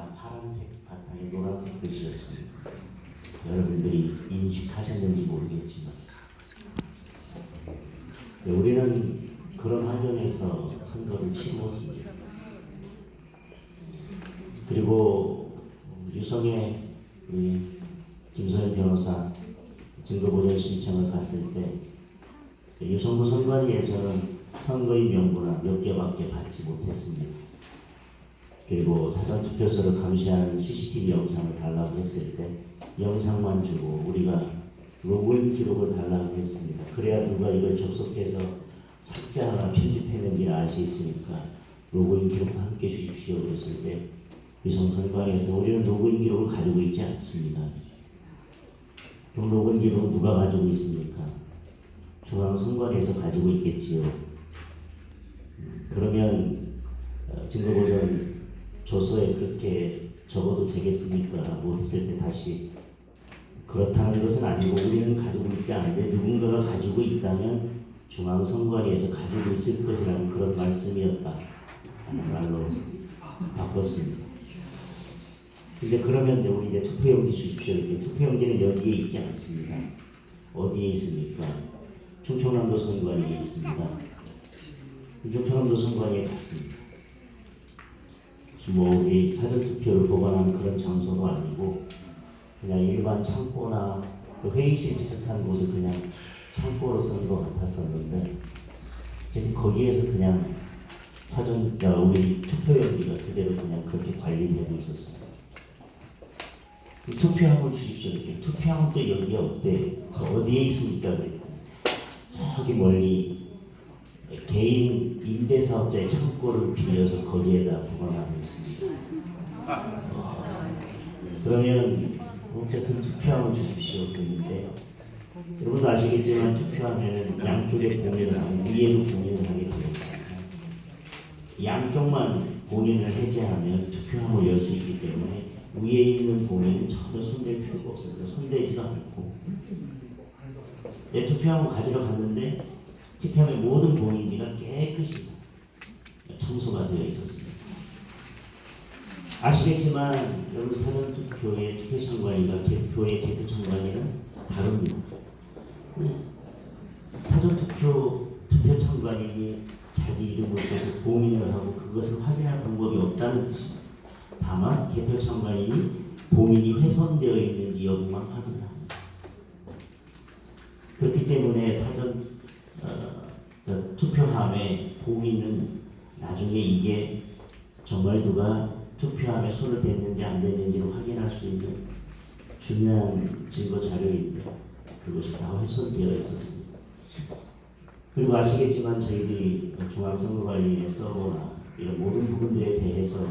글씨가 파란색 바탕에 노란색 글씨였습니다. 여러분들이 인식하셨는지 모르겠지만 네, 우리는 그런 환경에서 선거를 치루었습니다. 그리고 유성의 우리 김소연 변호사 증거보전 신청을 갔을 때 유성구 선관위에서는 선거인 명부나 몇 개밖에 받지 못했습니다. 그리고 사전투표소를 감시하는 CCTV 영상을 달라고 했을 때 영상만 주고 우리가 로그인 기록을 달라고 했습니다. 그래야 누가 이걸 접속해서 삭제하거나 편집했는지를 알 수 있으니까 로그인 기록도 함께 주십시오 그랬을 때 위성선관위에서 우리는 로그인 기록을 가지고 있지 않습니다. 그럼 로그인 기록은 누가 가지고 있습니까? 중앙선관위에서 가지고 있겠지요. 음, 그러면 어, 증거보전 조서에 그렇게 적어도 되겠습니까? 라고 했을 때 다시 그렇다는 것은 아니고 우리는 가지고 있지 않은데 누군가가 가지고 있다면 중앙선관위에서 가지고 있을 것이라는 그런 말씀이었다. 말로 바꿨습니다. 근데 그러면 우리 이제 투표용지 주십시오. 이렇게 투표용지는 여기에 있지 않습니다. 어디에 있습니까? 충청남도 선관위에 있습니다. 충청남도 선관위에 갔습니다. 뭐 우리 사전투표를 보관하는 그런 장소도 아니고 그냥 일반 창고나 그 회의실 비슷한 곳을 그냥 창고로 쓰는 것 같았었는데 지금 거기에서 그냥 사전 야, 우리 투표용지가 그대로 그냥 그렇게 관리되고 있었어요. 이 투표함을 주십시오. 이렇게 투표함은 또 여기에 없대. 저 어디에 있습니까? 저기 멀리 개인 임대사업자의 창고를 빌려서 거기에다 보관하고 있습니다. 어, 그러면 어쨌든 투표함을 주십시오. 그랬는데 여러분도 아시겠지만 투표하면 양쪽에 봉인을 하고 위에도 봉인을 하게 되어 있습니다. 양쪽만 봉인을 해제하면 투표함을 열 수 있기 때문에 위에 있는 봉인은 전혀 손댈 필요가 없습니다. 손대지도 않고 내 투표함을 가지러 갔는데 투표함의 모든 봉인지가 깨끗이 청소가 되어 있었습니다. 아시겠지만 여러분 사전 투표의 투표 참관인과 개표의 개표 참관인은 다릅니다. 사전 투표 투표 참관인이 자기 이름을 써서 봉인을 하고 그것을 확인할 방법이 없다는 뜻입니다. 다만 개표 참관인이 봉인이 훼손되어 있는지 여부만 확인을 합니다. 그렇기 때문에 사전 어, 그 투표함의 봉인은 나중에 이게 정말 누가 투표함에 손을 댔는지 안 댔는지를 확인할 수 있는 중요한 증거 자료인데 그것이 다 훼손되어 있었습니다. 그리고 아시겠지만 저희들이 중앙선거관리의 서버나 이런 모든 부분들에 대해서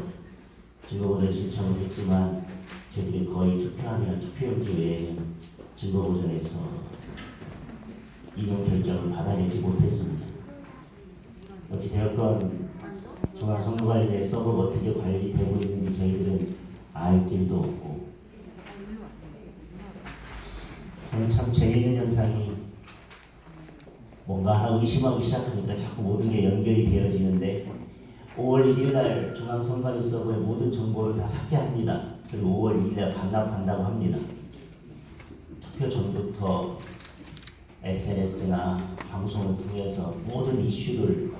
증거보전 신청을 했지만 저희들이 거의 투표함이나 투표용지 외에는 증거보전에서 이용 결정을 받아내지 못했습니다. 어찌되었건 중앙선거관리의 서버가 어떻게 관리되고 있는지 저희들은 알 길도 없고 오늘 참 재미있는 현상이 뭔가 의심하기 시작하니까 자꾸 모든 게 연결이 되어지는데 5월 1일 날 중앙 선관위 서버의 모든 정보를 다 삭제합니다. 그리고 5월 2일 날 반납한다고 합니다. 투표 전부터 SNS나 방송을 통해서 모든 이슈를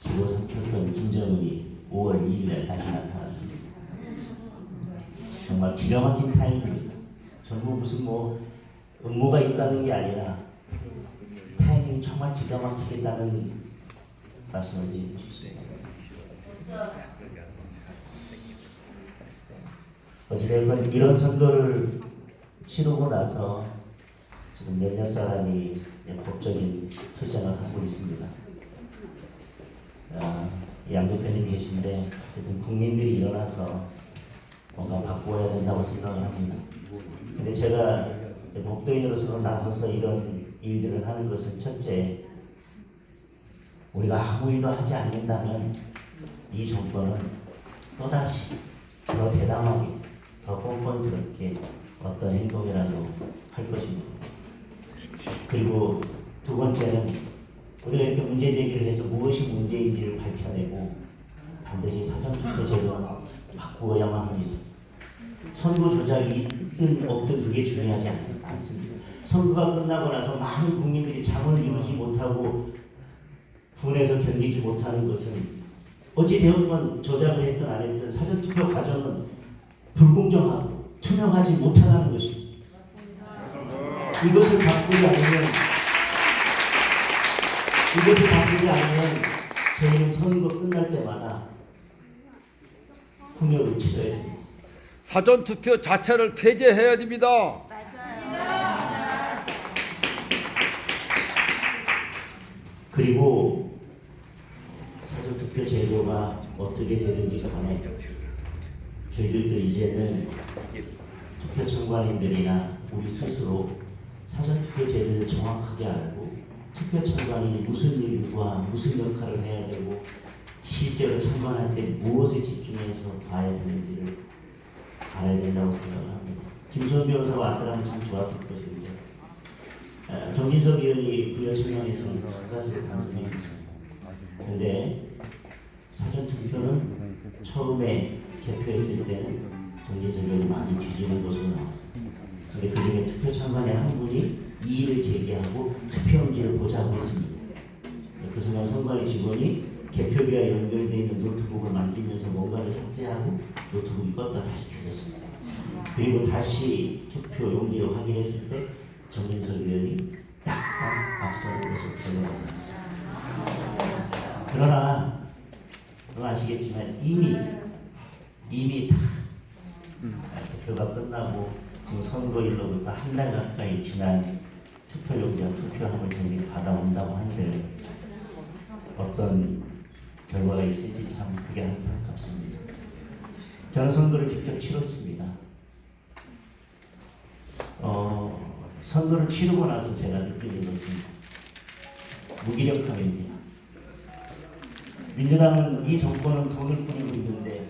집어삼켰던 김정은이 5월 2일 날 다시 나타났습니다. 정말 기가 막힌 타이밍입니다. 전부 무슨 뭐 음모가 있다는 게 아니라 타이밍이 정말 기가 막히겠다는 말씀을 드리고 싶습니다. 어찌됐건 이런 선거를 치르고 나서 지금 몇몇 사람이 법적인 투쟁을 하고 있습니다. 아, 양 대표님 계신데 하여튼 국민들이 일어나서 뭔가 바꿔야 된다고 생각을 합니다. 근데 제가 법도인으로서 나서서 이런 일들을 하는 것은 첫째 우리가 아무 일도 하지 않는다면 이 정권은 또다시 더 대담하게 더 뻔뻔스럽게 어떤 행동이라도 할 것입니다. 그리고 두 번째는 우리가 이렇게 문제 제기를 해서 무엇이 문제인지를 밝혀내고 반드시 사전투표 제도 바꾸어야만 합니다. 선거 조작이 있든 없든 그게 중요하지 않- 않습니다. 선거가 끝나고 나서 많은 국민들이 잠을 이루지 못하고 분해서 견디지 못하는 것은 어찌 되었건 조작을 했든 안 했든 사전투표 과정은 불공정하고 투명하지 못하다는 것입니다. 이것을 바꾸지 않으면 이것을 바꾸지 않으면 저희는 선거 끝날 때마다 홍역을 치러야 됩니다. 사전 투표 자체를 폐지해야 됩니다. 그리고 사전 투표 제도가 어떻게 되든지 간에 저희들도 이제는 투표 참관인들이나 우리 스스로 사전 투표 제도를 정확하게 알고 투표 참관인이 무슨 일과 무슨 역할을 해야 되고 실제로 참관할 때 무엇에 집중해서 봐야 되는지를 알아야 된다고 생각을 합니다. 김수현 변호사가 왔더라면 참 좋았을 것인데 어, 정진석 의원이 부여 청량에서는 가까스로 당선해 있습니다. 그런데 사전 투표는 처음에 개표했을 때는 정진석 의원이 많이 뒤지는 것으로 나왔습니다. 그런데 그중에 투표 참관인 한 분이 이의를 제기하고 투표용지를 보자고 했습니다. 그 순간 선관위 직원이 개표기와 연결되어 있는 노트북을 만지면서 뭔가를 삭제하고 노트북이 껐다 다시 켜졌습니다. 그리고 다시 투표 용지를 확인했을 때 정민석 의원이 약간 앞서는 것으로 드러났습니다. 그러나 여러분 아시겠지만 이미 이미 다 대표가 끝나고 지금 선거일로부터 한 달 가까이 지난 투표용지와 투표함을 저희가 받아온다고 한들 어떤 결과가 있을지 참 그게 안타깝습니다. 저는 선거를 직접 치렀습니다. 어, 선거를 치르고 나서 제가 느끼는 것은 무기력함입니다. 민주당은 이 정권은 돈을 뿌리고 있는데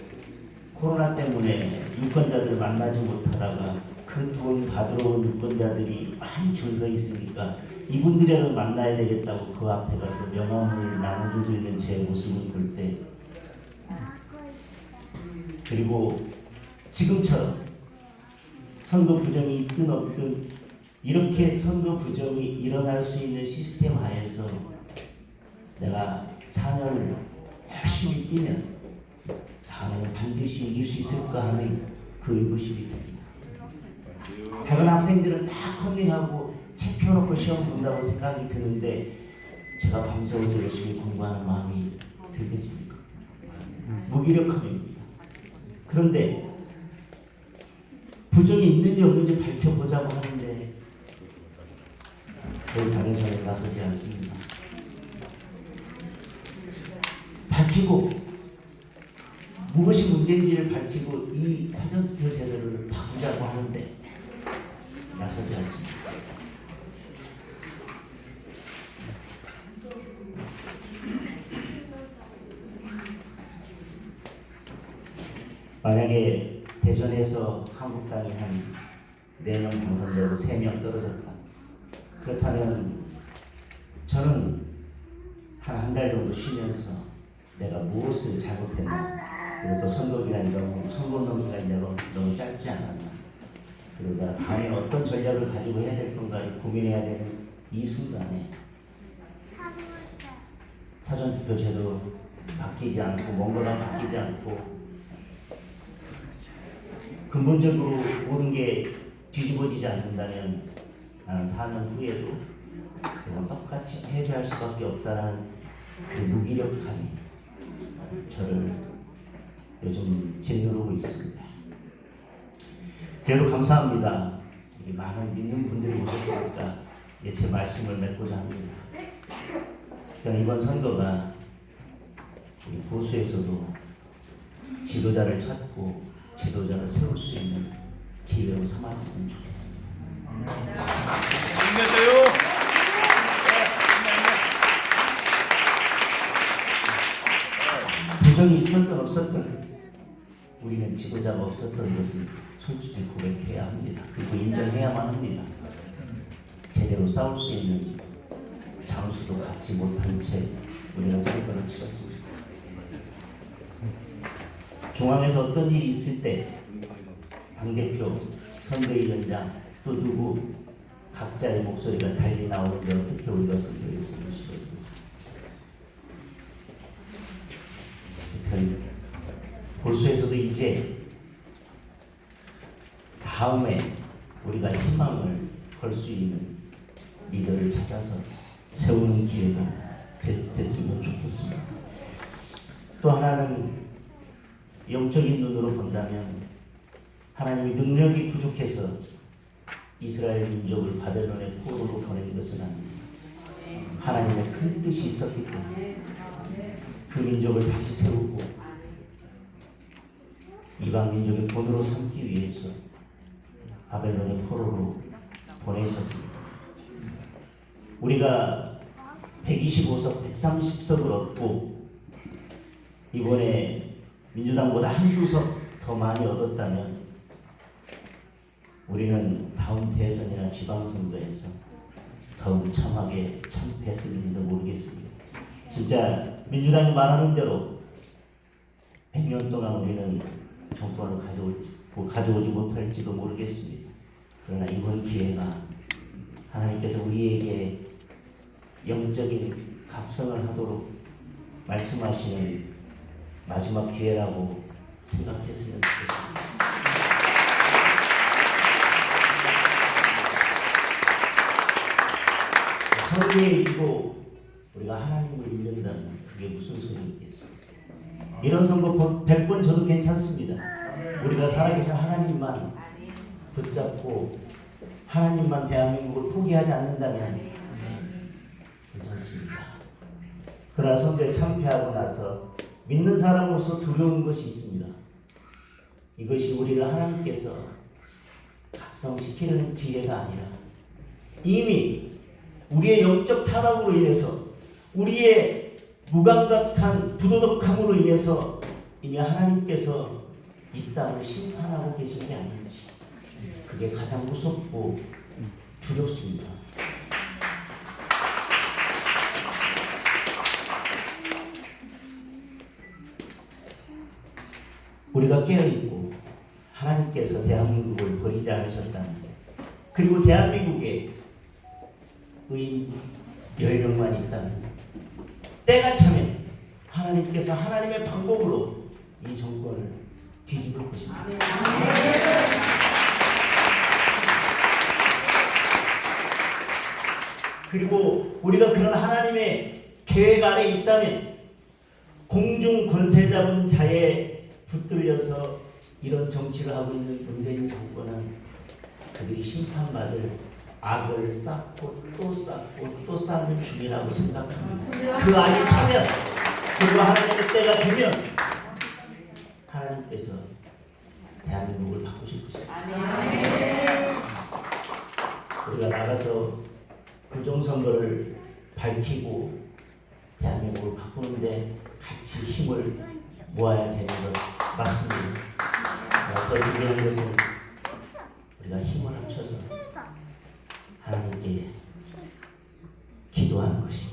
코로나 때문에 유권자들을 만나지 못하다가 그돈 받으러 온 유권자들이 많이 줄 서 있으니까 이분들이라도 만나야 되겠다고 그 앞에 가서 명함을 나눠주고 있는 제 모습을 볼 때 그리고 지금처럼 선거 부정이 있든 없든 이렇게 선거 부정이 일어날 수 있는 시스템 하에서 내가 4년을 열심히 뛰면 다음에는 반드시 이길 수 있을까 하는 그 의구심이 듭니다. 다른 학생들은 다 컨닝하고 책 펴놓고 시험 본다고 생각이 드는데 제가 밤새워서 열심히 공부하는 마음이 들겠습니까? 무기력함입니다. 그런데 부정이 있는지 없는지 밝혀보자고 하는데 별 다른 사람이 나서지 않습니다. 밝히고 무엇이 문제인지를 밝히고 이 사전투표 제도를 바꾸자고 하는데 않습니다. 만약에 대전에서 한국당이 한 4명 당선되고 3명 떨어졌다. 그렇다면 저는 한 한 달 정도 쉬면서 내가 무엇을 잘못했나 그리고 또 선거 기간이 너무 선거 기간이 너무 짧지 않았나 그리고 내가 다음에 어떤 전략을 가지고 해야 될 건가를 고민해야 되는 이 순간에 사전투표 제도 바뀌지 않고 뭔가가 바뀌지 않고 근본적으로 모든 게 뒤집어지지 않는다면 나는 4년 후에도 똑같이 해결할 수밖에 없다는 그 무기력함이 저를 요즘 짓누르고 있습니다. 그래도 감사합니다. 이 많은 믿는 분들이 오셨으니까 이제 제 말씀을 맺고자 합니다. 저는 이번 선거가 우리 보수에서도 지도자를 찾고 지도자를 세울 수 있는 기회로 삼았으면 좋겠습니다. 힘내세요. 부정이 있었든 없었든 우리는 지도자가 없었던 것을 솔직히 고백해야 합니다. 그리고 인정해야만 합니다. 제대로 싸울 수 있는 장수도 갖지 못한 채 우리는 선거를 치렀습니다. 중앙에서 어떤 일이 있을 때 당대표, 선대위원장 또 누구 각자의 목소리가 달리 나오는데 어떻게 우리가 선대위에서 이럴 수가 있겠습니까? 보수에서도 이제 다음에 우리가 희망을 걸 수 있는 리더를 찾아서 세우는 기회가 됐, 됐으면 좋겠습니다. 또 하나는 영적인 눈으로 본다면 하나님이 능력이 부족해서 이스라엘 민족을 바벨론의 포로로 보낸 것은 아닙니다. 하나님의 큰 뜻이 있었기 때문에 그 민족을 다시 세우고 이방 민족의 본으로 삼기 위해서 바벨론의 포로로 보내셨습니다. 우리가 125석, 130석을 얻고 이번에 민주당보다 한두 석 더 많이 얻었다면 우리는 다음 대선이나 지방선거에서 더 무참하게 참패했을지도 모르겠습니다. 진짜 민주당이 말하는 대로 100년 동안 우리는 정권을 가져올지, 뭐 가져오지 못할지도 모르겠습니다. 그러나 이번 기회가 하나님께서 우리에게 영적인 각성을 하도록 말씀하시는 마지막 기회라고 생각했으면 좋겠습니다. 서로에 이고 우리가 하나님을 믿는다면 그게 무슨 소용이겠습니까? 이런 선거 100번 저도 괜찮습니다. 우리가 살아계신 하나님만 붙잡고 하나님만 대한민국을 포기하지 않는다면 괜찮습니다. 그러나 선거에 참패하고 나서 믿는 사람으로서 두려운 것이 있습니다. 이것이 우리를 하나님께서 각성시키는 기회가 아니라 이미 우리의 영적 타락으로 인해서 우리의 무감각한 부도덕함으로 인해서 이미 하나님께서 이 땅을 심판하고 계신 게 아닌지 그게 가장 무섭고 두렵습니다. 우리가 깨어있고 하나님께서 대한민국을 버리지 않으셨다면 그리고 대한민국에 의인 10명만 있다면 때가 차면 하나님께서 하나님의 방법으로 이 정권을 뒤집을 것입니다. 그리고 우리가 그런 하나님의 계획 아래 있다면 공중 권세 잡은 자에 붙들려서 이런 정치를 하고 있는 문재인 정권은 그들이 심판받을 악을 쌓고 또 쌓고 또 쌓는 중이라고 생각합니다. 그 악이 차면 그리고 하나님의 때가 되면 하나님께서 대한민국을 바꾸실 것입니다. 우리가 나가서 부정선거를 밝히고 대한민국을 바꾸는데 같이 힘을 모아야 되는 것 맞습니다. 어, 더 중요한 것은 우리가 힘을 합쳐서 하나님께 기도하는 것입니다.